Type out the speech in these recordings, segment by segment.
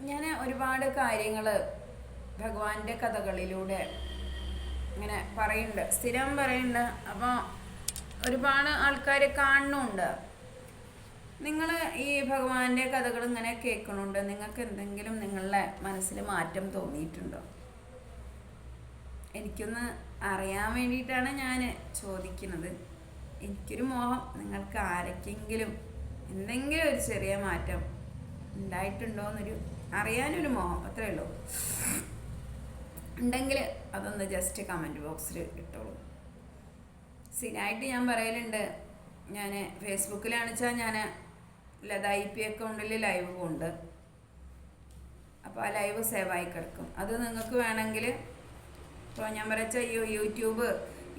ഞാൻ ഒരുപാട് കാര്യങ്ങൾ ഭഗവാന്റെ കഥകളിലൂടെ ഇങ്ങനെ പറയുന്നുണ്ട്. സ്ഥിരം പറയുന്നുണ്ട്. അപ്പോൾ ഒരുപാട് ആൾക്കാരെ കാണുന്നുണ്ട്. നിങ്ങൾ ഈ ഭഗവാന്റെ കഥകൾ ഇങ്ങനെ കേൾക്കണുണ്ട് നിങ്ങൾക്ക് എന്തെങ്കിലും നിങ്ങളുടെ മനസ്സിൽ മാറ്റം തോന്നിയിട്ടുണ്ടോ? എനിക്കൊന്ന് അറിയാൻ വേണ്ടിയിട്ടാണ് ഞാൻ ചോദിക്കുന്നത്. എനിക്കൊരു മോഹം. നിങ്ങൾക്ക് ആരൊക്കെങ്കിലും എന്തെങ്കിലും ഒരു ചെറിയ മാറ്റം ഉണ്ടായിട്ടുണ്ടോ എന്നൊരു അറിയാനൊരു മോഹം അത്രേ ഉള്ളൂ. ഉണ്ടെങ്കിൽ അതൊന്ന് ജസ്റ്റ് കമന്റ് ബോക്സിൽ ഇട്ടോളൂ. സ്ഥിരമായിട്ട് ഞാൻ പറയലുണ്ട് ഞാൻ ഫേസ്ബുക്കിലാണ് വെച്ചാൽ ഞാൻ ലത ഐ പി അക്കൗണ്ടിൽ ലൈവ് പോകുന്നുണ്ട് അപ്പോൾ ആ ലൈവ് സേവ് ആയി കിടക്കും. അത് നിങ്ങൾക്ക് വേണമെങ്കിൽ ഇപ്പോൾ ഞാൻ പറച്ച യൂട്യൂബ്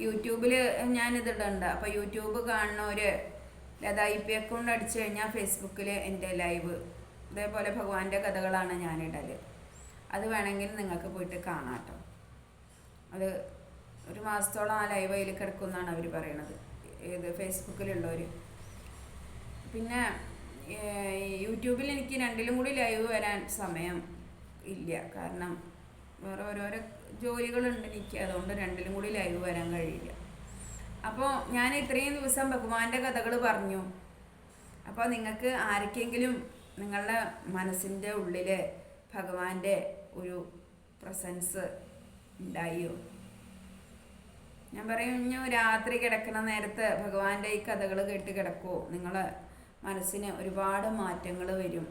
യൂട്യൂബിൽ ഞാനിതിടുന്നുണ്ട് അപ്പോൾ യൂട്യൂബ് കാണുന്നവർ ലത ഐ പി അക്കൗണ്ട് അടിച്ചു കഴിഞ്ഞാൽ ഫേസ്ബുക്കിൽ എന്റെ ലൈവ് ഇതേപോലെ ഭഗവാന്റെ കഥകളാണ് ഞാനിടൽ അത് വേണമെങ്കിൽ നിങ്ങൾക്ക് പോയിട്ട് കാണാം കേട്ടോ അത് ഒരു മാസത്തോളം ആ ലൈവ് അതിൽ കിടക്കുമെന്നാണ് അവർ പറയണത്. ഏത് ഫേസ്ബുക്കിലുള്ളവർ പിന്നെ യൂട്യൂബിൽ എനിക്ക് രണ്ടിലും കൂടി ലൈവ് വരാൻ സമയം ഇല്ല. കാരണം വേറെ ഓരോരോ ജോലികളുണ്ട് എനിക്ക്. അതുകൊണ്ട് രണ്ടിലും കൂടി ലൈവ് വരാൻ കഴിയില്ല. അപ്പോൾ ഞാൻ ഇത്രയും ദിവസം ഭഗവാന്റെ കഥകൾ പറഞ്ഞു. അപ്പോൾ നിങ്ങൾക്ക് ആർക്കെങ്കിലും നിങ്ങളുടെ മനസ്സിന്റെ ഉള്ളിൽ ഭഗവാന്റെ ഒരു പ്രസൻസ് ഉണ്ടായോ? ഞാൻ പറയുന്നു രാത്രി കിടക്കുന്ന നേരത്ത് ഭഗവാന്റെ ഈ കഥകൾ കേട്ട് കിടക്കുമോ നിങ്ങൾ മനസ്സിന് ഒരുപാട് മാറ്റങ്ങൾ വരും.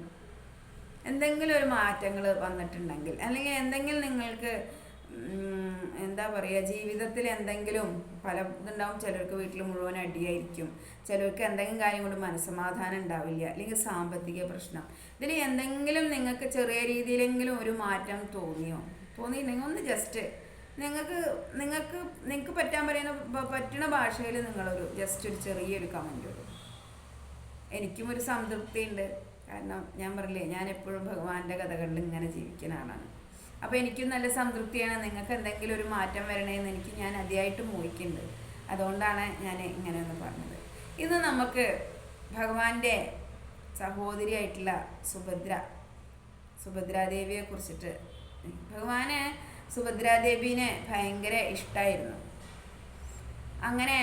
എന്തെങ്കിലും ഒരു മാറ്റങ്ങൾ വന്നിട്ടുണ്ടെങ്കിൽ അല്ലെങ്കിൽ എന്തെങ്കിലും നിങ്ങൾക്ക് പറയുക ജീവിതത്തിൽ എന്തെങ്കിലും പല ഇതുണ്ടാവും ചിലർക്ക് വീട്ടിൽ മുഴുവൻ അടിയായിരിക്കും. ചിലർക്ക് എന്തെങ്കിലും കാര്യം കൊണ്ട് മനസ്സമാധാനം ഉണ്ടാവില്ല. അല്ലെങ്കിൽ സാമ്പത്തിക പ്രശ്നം. ഇതിൽ എന്തെങ്കിലും നിങ്ങൾക്ക് ചെറിയ രീതിയിലെങ്കിലും ഒരു മാറ്റം തോന്നിയോ? തോന്നിയില്ലെങ്കിൽ ഒന്ന് ജസ്റ്റ് നിങ്ങൾക്ക് നിങ്ങൾക്ക് നിങ്ങൾക്ക് പറ്റാൻ പറയുന്ന പറ്റുന്ന ഭാഷയിൽ നിങ്ങളൊരു ജസ്റ്റ് ഒരു ചെറിയൊരു കമന്റ് ഇടും. എനിക്കും ഒരു സംതൃപ്തി ഉണ്ട് കാരണം ഞാൻ പറഞ്ഞില്ലേ ഞാൻ എപ്പോഴും ഭഗവാന്റെ കഥകളിൽ ഇങ്ങനെ ജീവിക്കുന്ന ആളാണ്. അപ്പോൾ എനിക്കും നല്ല സംതൃപ്തിയാണ്. നിങ്ങൾക്ക് എന്തെങ്കിലും ഒരു മാറ്റം വരണേന്ന് എനിക്ക് ഞാൻ അതിയായിട്ട് മോഹിക്കുന്നുണ്ട്. അതുകൊണ്ടാണ് ഞാൻ ഇങ്ങനെയൊന്ന് പറഞ്ഞത്. ഇന്ന് നമുക്ക് ഭഗവാന്റെ സഹോദരിയായിട്ടുള്ള സുഭദ്ര സുഭദ്രാദേവിയെ കുറിച്ചിട്ട് ഭഗവാന് സുഭദ്രാദേവിനെ ഭയങ്കര ഇഷ്ടമായിരുന്നു അങ്ങനെ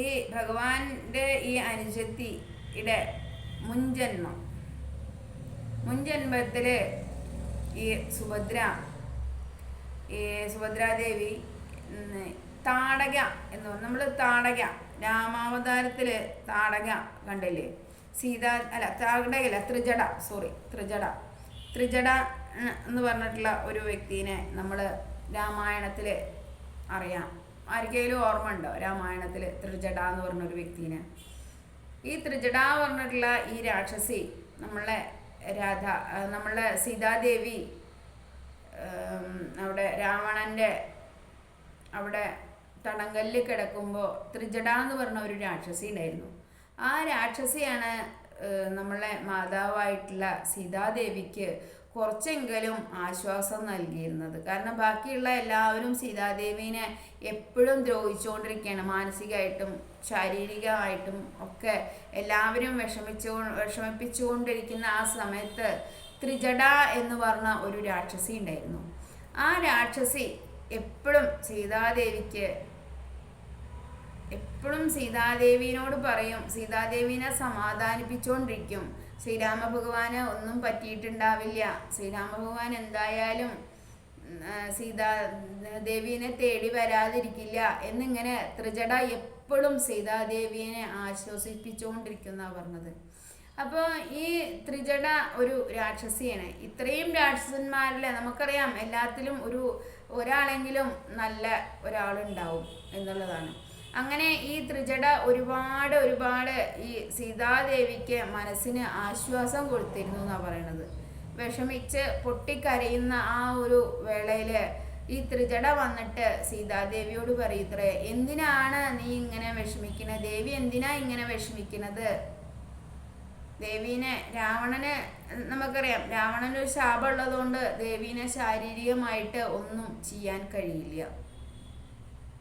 ഈ ഭഗവാന്റെ ഈ അനുജത്തിയുടെ മുൻജന്മം മുൻജന്മത്തിൽ ഈ സുഭദ്ര ഈ സുഭദ്രാദേവി താടക എന്ന് പറഞ്ഞു നമ്മൾ താടക രാമാവതാരത്തിൽ താടക കണ്ടില്ലേ? സീതാ അല്ല താടകല്ല ത്രിജട സോറി ത്രിജട. ത്രിജട എന്ന് പറഞ്ഞിട്ടുള്ള ഒരു വ്യക്തിനെ നമ്മൾ രാമായണത്തിൽ അറിയാം. ആർക്കെങ്കിലും ഓർമ്മ ഉണ്ടോ രാമായണത്തിൽ ത്രിജട എന്ന് പറഞ്ഞൊരു വ്യക്തിനെ? ഈ ത്രിജട പറഞ്ഞിട്ടുള്ള ഈ രാക്ഷസി നമ്മളെ രാധ നമ്മളെ സീതാദേവി അവിടെ രാവണന്റെ അവിടെ തടങ്കല്ലിൽ കിടക്കുമ്പോൾ ത്രിജട എന്ന് പറഞ്ഞ ഒരു രാക്ഷസി ഉണ്ടായിരുന്നു. ആ രാക്ഷസിയാണ് നമ്മളെ മാതാവായിട്ടുള്ള സീതാദേവിക്ക് കുറച്ചെങ്കിലും ആശ്വാസം നൽകിയിരുന്നത്. കാരണം ബാക്കിയുള്ള എല്ലാവരും സീതാദേവീനെ എപ്പോഴും ദ്രോഹിച്ചുകൊണ്ടിരിക്കുകയാണ്. മാനസികമായിട്ടും ശാരീരികമായിട്ടും ഒക്കെ എല്ലാവരും വിഷമിച്ചു വിഷമിപ്പിച്ചുകൊണ്ടിരിക്കുന്ന ആ സമയത്ത് ത്രിജട എന്ന് പറഞ്ഞ ഒരു രാക്ഷസി ഉണ്ടായിരുന്നു. ആ രാക്ഷസി എപ്പോഴും സീതാദേവിക്ക് എപ്പോഴും സീതാദേവിനോട് പറയും സീതാദേവിനെ സമാധാനിപ്പിച്ചുകൊണ്ടിരിക്കും. ശ്രീരാമ ഭഗവാന് ഒന്നും പറ്റിയിട്ടുണ്ടാവില്ല. ശ്രീരാമ ഭഗവാൻ എന്തായാലും സീതാ ദേവീനെ തേടി വരാതിരിക്കില്ല എന്നിങ്ങനെ ത്രിജട എപ്പോഴും സീതാദേവിയെ ആശ്വസിപ്പിച്ചുകൊണ്ടിരിക്കുന്ന പറഞ്ഞത്. അപ്പോൾ ഈ ത്രിജട ഒരു രാക്ഷസിയാണ്. ഇത്രയും രാക്ഷസന്മാരിലെ നമുക്കറിയാം എല്ലാത്തിലും ഒരു ഒരാളെങ്കിലും നല്ല ഒരാളുണ്ടാവും എന്നുള്ളതാണ്. അങ്ങനെ ഈ ത്രിജട ഒരുപാട് ഒരുപാട് ഈ സീതാദേവിക്ക് മനസ്സിന് ആശ്വാസം കൊടുത്തിരുന്നു എന്നാണ് പറയണത്. വിഷമിച്ച് പൊട്ടിക്കരയുന്ന ആ ഒരു വേളയിൽ ഈ ത്രിജട വന്നിട്ട് സീതാദേവിയോട് പറയത്രേ എന്തിനാണ് നീ ഇങ്ങനെ വിഷമിക്കുന്നത് ദേവി എന്തിനാ ഇങ്ങനെ വിഷമിക്കുന്നത് ദേവീനെ രാവണന് നമുക്കറിയാം രാവണന് ഒരു ശാപം ഉള്ളതുകൊണ്ട് ദേവീനെ ശാരീരികമായിട്ട് ഒന്നും ചെയ്യാൻ കഴിയില്ല.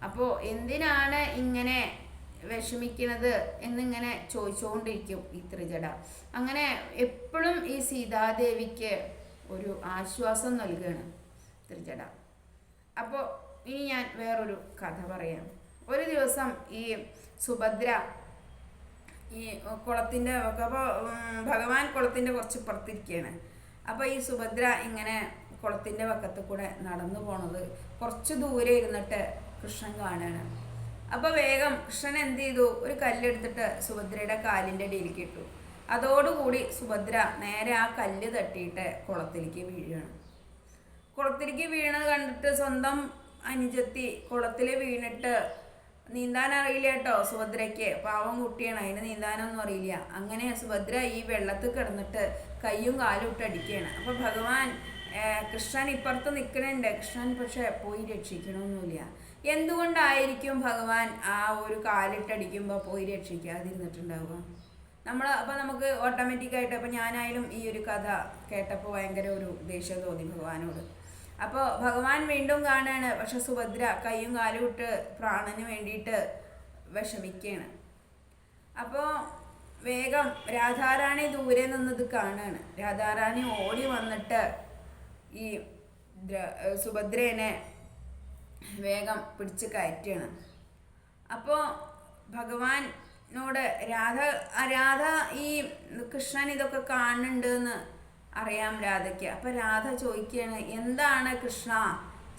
അപ്പോൾ എന്തിനാണ് ഇങ്ങനെ വിഷമിക്കുന്നത് എന്നിങ്ങനെ ചോദിച്ചുകൊണ്ടിരിക്കും ഈ ത്രിജട. അങ്ങനെ എപ്പോഴും ഈ സീതാദേവിക്ക് ഒരു ആശ്വാസം നൽകുകയാണ് ത്രിജട. അപ്പോൾ ഇനി ഞാൻ വേറൊരു കഥ പറയാം. ഒരു ദിവസം ഈ സുഭദ്ര ഈ കുളത്തിന്റെ അപ്പോൾ ഭഗവാൻ കുളത്തിന്റെ കുറച്ച് പുറത്തിരിക്കുകയാണ് അപ്പോൾ ഈ സുഭദ്ര ഇങ്ങനെ കുളത്തിന്റെ വക്കത്ത് കൂടെ നടന്നു പോണത് കുറച്ച് ദൂരെ ഇരുന്നിട്ട് കൃഷ്ണൻ കാണുകയാണ് അപ്പോൾ വേഗം കൃഷ്ണൻ എന്ത് ചെയ്തു? ഒരു കല്ലെടുത്തിട്ട് സുഭദ്രയുടെ കാലിന്റെ ഇടയിലേക്ക് ഇട്ടു. അതോടുകൂടി സുഭദ്ര നേരെ ആ കല്ല് തട്ടിയിട്ട് കുളത്തിലേക്ക് വീഴുകയാണ്. കുളത്തിലേക്ക് വീണത് കണ്ടിട്ട് സ്വന്തം അനുജത്തി കുളത്തിൽ വീണിട്ട് നീന്താൻ അറിയില്ല കേട്ടോ സുഭദ്രയ്ക്ക്. പാവം കുട്ടിയാണ് അതിന് നീന്താനൊന്നും അറിയില്ല. അങ്ങനെ സുഭദ്ര ഈ വെള്ളത്തിൽ കിടന്നിട്ട് കയ്യും കാലും ഇട്ട് അടിക്കുകയാണ്. അപ്പോൾ ഭഗവാൻ കൃഷ്ണൻ ഇപ്പുറത്ത് നിൽക്കണുണ്ട് കൃഷ്ണൻ പക്ഷെ പോയി രക്ഷിക്കണമൊന്നുമില്ല. എന്തുകൊണ്ടായിരിക്കും ഭഗവാൻ ആ ഒരു കാലിട്ടടിക്കുമ്പോൾ പോയി രക്ഷിക്കാതിരുന്നിട്ടുണ്ടാവുക? നമ്മൾ അപ്പോൾ നമുക്ക് ഓട്ടോമാറ്റിക്കായിട്ട് അപ്പോൾ ഞാനായാലും ഈ ഒരു കഥ കേട്ടപ്പോൾ ഭയങ്കര ഒരു ദേഷ്യം തോന്നി ഭഗവാനോട്. അപ്പോൾ ഭഗവാൻ വീണ്ടും കാണുകയാണ് പക്ഷെ സുഭദ്ര കൈയും കാലും ഇട്ട് പ്രാണന് വേണ്ടിയിട്ട് വിഷമിക്കുകയാണ് അപ്പോൾ വേഗം രാധാറാണി ദൂരെ നിന്നത് കാണുകയാണ് രാധാറാണി ഓടി വന്നിട്ട് ഈ ദ്ര- സുഭദ്രേനെ വേഗം പിടിച്ച് കയറ്റുകയാണ് അപ്പോൾ ഭഗവാനോട് രാധ രാധ ഈ കൃഷ്ണൻ ഇതൊക്കെ കാണുന്നുണ്ട് എന്ന് അറിയാം രാധയ്ക്ക്. അപ്പം രാധ ചോദിക്കുകയാണ് എന്താണ് കൃഷ്ണ?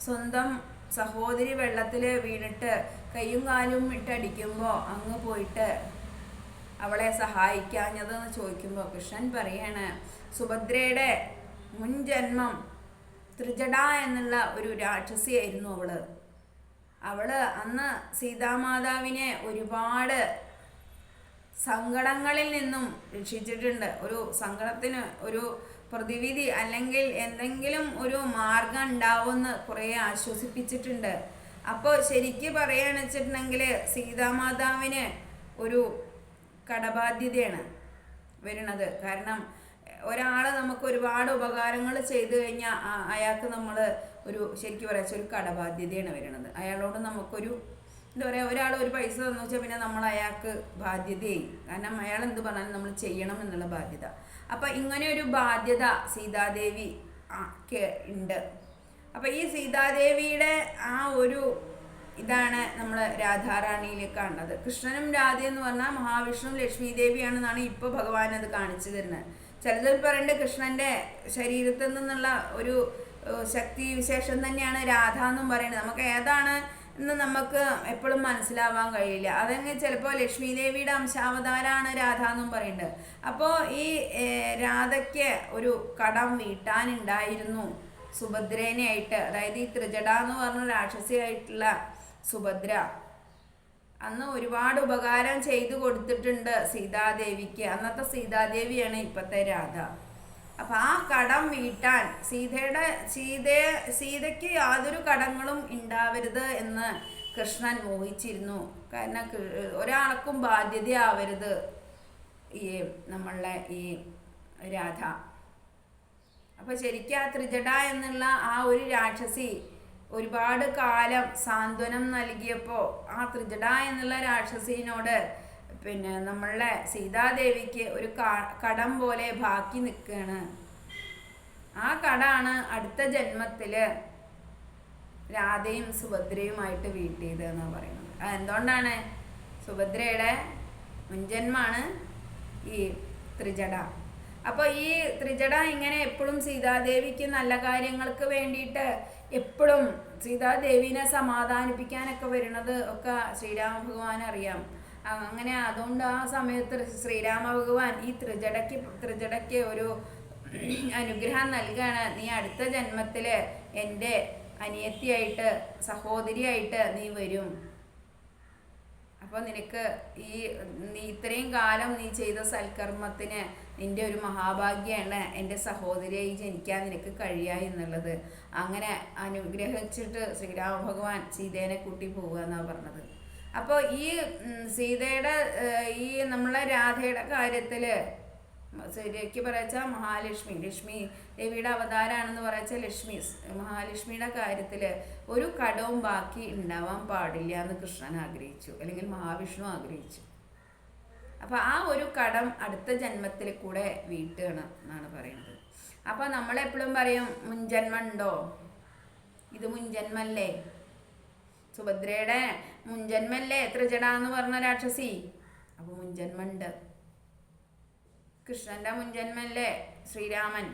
സ്വന്തം സഹോദരി വെള്ളത്തിൽ വീണിട്ട് കയ്യും കാലും ഇട്ടടിക്കുമ്പോൾ അങ്ങ് പോയിട്ട് അവളെ സഹായിക്കാഞ്ഞതെന്ന് ചോദിക്കുമ്പോൾ കൃഷ്ണൻ പറയാണ് സുഭദ്രയുടെ മുൻജന്മം ത്രിജട എന്നുള്ള ഒരു രാക്ഷസിയായിരുന്നു അവൾ. അവൾ അന്ന് സീതാമാതാവിനെ ഒരുപാട് സങ്കടങ്ങളിൽ നിന്നും രക്ഷിച്ചിട്ടുണ്ട്. ഒരു സങ്കടത്തിന് ഒരു പ്രതിവിധി അല്ലെങ്കിൽ എന്തെങ്കിലും ഒരു മാർഗം ഉണ്ടാവുമെന്ന് കുറേ ആശ്വസിപ്പിച്ചിട്ടുണ്ട്. അപ്പോൾ ശരിക്ക് പറയുകയാണെന്ന് വെച്ചിട്ടുണ്ടെങ്കിൽ സീതാമാതാവിന് ഒരു കടബാധ്യതയാണ് വരുന്നത്. കാരണം ഒരാൾ നമുക്ക് ഒരുപാട് ഉപകാരങ്ങൾ ചെയ്തു കഴിഞ്ഞാൽ അയാൾക്ക് നമ്മൾ ഒരു ശരിക്കും പറയാച്ച ഒരു കടബാധ്യതയാണ് വരുന്നത് അയാളോട് നമുക്കൊരു എന്താ പറയുക ഒരാൾ ഒരു പൈസ തന്നു വെച്ചാൽ പിന്നെ നമ്മൾ അയാൾക്ക് ബാധ്യതയായി. കാരണം അയാൾ എന്ത് പറഞ്ഞാലും നമ്മൾ ചെയ്യണം എന്നുള്ള ബാധ്യത. അപ്പം ഇങ്ങനെ ഒരു ബാധ്യത സീതാദേവി ഉണ്ട്. അപ്പം ഈ സീതാദേവിയുടെ ആ ഒരു ഇതാണ് നമ്മൾ രാധാറാണിയിൽ കാണുന്നത്. കൃഷ്ണനും രാധയും എന്ന് പറഞ്ഞാൽ മഹാവിഷ്ണു ലക്ഷ്മി ദേവിയാണെന്നാണ് ഇപ്പോൾ ഭഗവാൻ അത് കാണിച്ചു തരുന്നത്. ചിലതിൽ പറയുന്നത് കൃഷ്ണന്റെ ശരീരത്തിൽ നിന്നുള്ള ഒരു ശക്തി വിശേഷം തന്നെയാണ് രാധ എന്നും പറയുന്നത്. നമുക്ക് ഏതാണ് എന്ന് നമുക്ക് എപ്പോഴും മനസ്സിലാവാൻ കഴിയില്ല. അതങ്ങ് ചിലപ്പോൾ ലക്ഷ്മി ദേവിയുടെ അംശാവതാരാണ് രാധ എന്നും പറയുന്നത്. അപ്പോൾ ഈ രാധയ്ക്ക് ഒരു കടം വീട്ടാനുണ്ടായിരുന്നു സുഭദ്രേനെയായിട്ട്. അതായത് ഈ ത്രിജട എന്ന് പറഞ്ഞ രാക്ഷസിയായിട്ടുള്ള സുഭദ്ര. അന്ന് ഒരുപാട് ഉപകാരം ചെയ്തു കൊടുത്തിട്ടുണ്ട് സീതാദേവിക്ക്. അന്നത്തെ സീതാദേവിയാണ് ഇപ്പോഴത്തെ രാധ. അപ്പം ആ കടം വീട്ടാൻ സീതയുടെ സീതയെ സീതയ്ക്ക് യാതൊരു കടങ്ങളും ഉണ്ടാവരുത് എന്ന് കൃഷ്ണൻ മോഹിച്ചിരുന്നു. കാരണം ഒരാൾക്കും ഒരാൾക്കും ബാധ്യതയാവരുത് ഈ നമ്മളുടെ ഈ രാധ. അപ്പോൾ ശരിക്കും ആ ത്രിജട എന്നുള്ള ആ ഒരു രാക്ഷസി ഒരുപാട് കാലം സാന്ത്വനം നൽകിയപ്പോൾ ആ ത്രിജട എന്നുള്ള രാക്ഷസിനോട് പിന്നെ നമ്മളുടെ സീതാദേവിക്ക് ഒരു കടം പോലെ ബാക്കി നിൽക്കുകയാണ് ആ കടാണ് അടുത്ത ജന്മത്തിൽ രാധയും സുഭദ്രയുമായിട്ട് വീട്ടിയത് എന്ന് പറയുന്നത്. എന്തുകൊണ്ടാണ് സുഭദ്രയുടെ മുൻജന്മാണ് ഈ ത്രിജട അപ്പോൾ ഈ ത്രിജട ഇങ്ങനെ എപ്പോഴും സീതാദേവിക്ക് നല്ല കാര്യങ്ങൾക്ക് വേണ്ടിയിട്ട് എപ്പോഴും സീതാദേവിനെ സമാധാനിപ്പിക്കാനൊക്കെ വരുന്നത് ഒക്കെ ശ്രീരാമ ഭഗവാൻ അറിയാം. അങ്ങനെ അതുകൊണ്ട് ആ സമയത്ത് ശ്രീരാമ ഭഗവാൻ ഈ ത്രിജടയ്ക്ക് ത്രിജടയ്ക്ക് ഒരു അനുഗ്രഹം നൽകുകയാണ് നീ അടുത്ത ജന്മത്തിൽ എന്റെ അനിയത്തിയായിട്ട് സഹോദരിയായിട്ട് നീ വരും. അപ്പോൾ നിനക്ക് ഈ നീ ഇത്രയും കാലം നീ ചെയ്ത സൽക്കർമ്മത്തിന് നിന്റെ ഒരു മഹാഭാഗ്യമാണ് എന്റെ സഹോദരിയായി ജനിക്കാൻ നിനക്ക് കഴിയുക എന്നുള്ളത്. അങ്ങനെ അനുഗ്രഹിച്ചിട്ട് ശ്രീരാമ ഭഗവാൻ സീതേനെ കൂട്ടി പോവുക എന്നാണ് പറഞ്ഞത്. അപ്പോൾ ഈ സീതയുടെ ഈ നമ്മളെ രാധയുടെ കാര്യത്തിൽ ശരിക്ക് പറയച്ചാൽ മഹാലക്ഷ്മി ലക്ഷ്മി ദേവിയുടെ അവതാരമാണെന്ന് പറയച്ചാൽ ലക്ഷ്മി മഹാലക്ഷ്മിയുടെ കാര്യത്തിൽ ഒരു കടവും ബാക്കി ഉണ്ടാവാൻ പാടില്ല എന്ന് കൃഷ്ണൻ ആഗ്രഹിച്ചു അല്ലെങ്കിൽ മഹാവിഷ്ണു ആഗ്രഹിച്ചു. അപ്പോൾ ആ ഒരു കടം അടുത്ത ജന്മത്തിൽ കൂടെ വീട്ടുകയാണ് എന്നാണ് പറയുന്നത്. അപ്പോൾ നമ്മളെപ്പോഴും പറയും മുൻജന്മ ഉണ്ടോ ഇത് മുൻജന്മല്ലേ? സുഭദ്രയുടെ മുൻജന്മല്ലേ? എത്ര ജടാന്ന് പറഞ്ഞ രാക്ഷസി. അപ്പോൾ മുൻജന്മുണ്ട് കൃഷ്ണന്റെ മുൻജന്മല്ലേ? ശ്രീരാമൻ.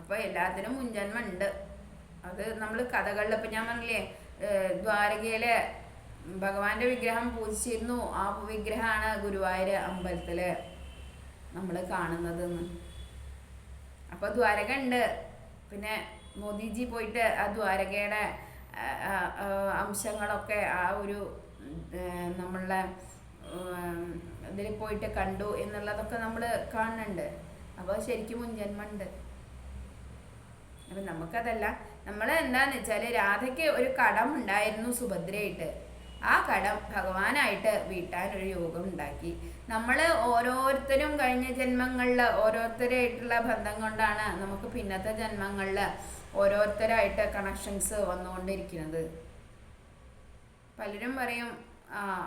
അപ്പോൾ എല്ലാത്തിനും മുൻജന്മ ഉണ്ട് അത് നമ്മൾ കഥകളിൽ ഇപ്പം ഞാൻ പറഞ്ഞില്ലേ ദ്വാരകയിലെ ഭഗവാന്റെ വിഗ്രഹം പൂജിച്ചിരുന്നു. ആ വിഗ്രഹമാണ് ഗുരുവായൂർ അമ്പലത്തിൽ നമ്മൾ കാണുന്നതെന്ന്. അപ്പോൾ ദ്വാരക ഉണ്ട് പിന്നെ മോദിജി പോയിട്ട് ആ ദ്വാരകയുടെ അംശങ്ങളൊക്കെ ആ ഒരു നമ്മളുടെ ഇതിൽ പോയിട്ട് കണ്ടു എന്നുള്ളതൊക്കെ നമ്മൾ കാണുന്നുണ്ട്. അപ്പോൾ ശരിക്കും മുൻജന്മുണ്ട് അപ്പം നമുക്കതല്ല നമ്മൾ എന്താന്ന് വെച്ചാൽ രാധയ്ക്ക് ഒരു കടം ഉണ്ടായിരുന്നു സുഭദ്രയായിട്ട്. ആ കടം ഭഗവാനായിട്ട് വീട്ടാൻ ഒരു യോഗം ഉണ്ടാക്കി നമ്മൾ ഓരോരുത്തരും കഴിഞ്ഞ ജന്മങ്ങളിൽ ഓരോരുത്തരായിട്ടുള്ള ബന്ധം കൊണ്ടാണ് നമുക്ക് പിന്നത്തെ ജന്മങ്ങളിൽ ഓരോരുത്തരായിട്ട് കണക്ഷൻസ് വന്നുകൊണ്ടിരിക്കുന്നത്. പലരും പറയും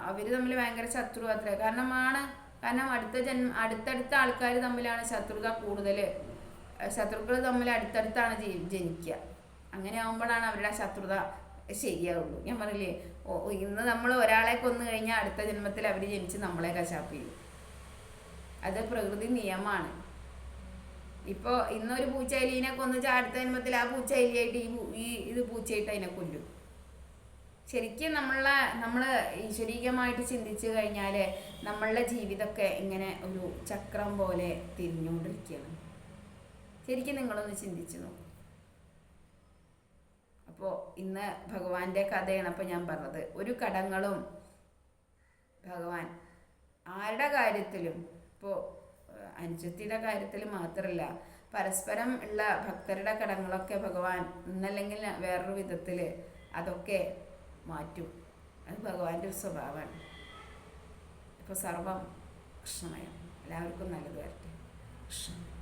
അവർ തമ്മിൽ ഭയങ്കര ശത്രു അത്ര. കാരണമാണ് കാരണം അടുത്ത ജന്മ അടുത്തടുത്ത ആൾക്കാർ തമ്മിലാണ് ശത്രുത കൂടുതൽ ശത്രുക്കൾ തമ്മിൽ അടുത്തടുത്താണ് ജനിക്കുക അങ്ങനെ ആകുമ്പോഴാണ് അവരുടെ ശത്രുത ശരിയാവുള്ളൂ. ഞാൻ ഓ, ഇന്ന് നമ്മൾ ഒരാളെ കൊന്നു കഴിഞ്ഞാൽ അടുത്ത ജന്മത്തിൽ അവർ ജനിച്ച് നമ്മളെ കശാപ്പ് ചെയ്യും. അത് പ്രകൃതി നിയമമാണ്. ഇപ്പോൾ ഇന്നൊരു പൂച്ചയിലിനെ കൊന്നു അടുത്ത ജന്മത്തിൽ ആ പൂച്ചയിലിയായിട്ട് ഈ ഈ ഇത് പൂച്ചയിട്ട് അതിനെ കൊല്ലും. ശരിക്കും നമ്മളെ നമ്മൾ ഈശ്വരീകമായിട്ട് ചിന്തിച്ചു കഴിഞ്ഞാൽ നമ്മളുടെ ജീവിതമൊക്കെ ഇങ്ങനെ ഒരു ചക്രം പോലെ തിരിഞ്ഞുകൊണ്ടിരിക്കുകയാണ് ശരിക്കും നിങ്ങളൊന്ന് ചിന്തിച്ചു നോക്കും. അപ്പോൾ ഇന്ന് ഭഗവാന്റെ കഥയാണ് അപ്പോൾ ഞാൻ പറഞ്ഞത്. ഒരു കടങ്ങളും ഭഗവാൻ ആരുടെ കാര്യത്തിലും ഇപ്പോൾ അനുജത്തിയുടെ കാര്യത്തിൽ മാത്രമല്ല പരസ്പരം ഉള്ള ഭക്തരുടെ കടങ്ങളൊക്കെ ഭഗവാൻ ഇന്നല്ലെങ്കിൽ വേറൊരു വിധത്തിൽ അതൊക്കെ മാറ്റും. അത് ഭഗവാന്റെ ഒരു സ്വഭാവമാണ്. ഇപ്പോൾ സർവം കൃഷ്ണമയം. എല്ലാവർക്കും നല്ലത് വരട്ടെ. കൃഷ്ണ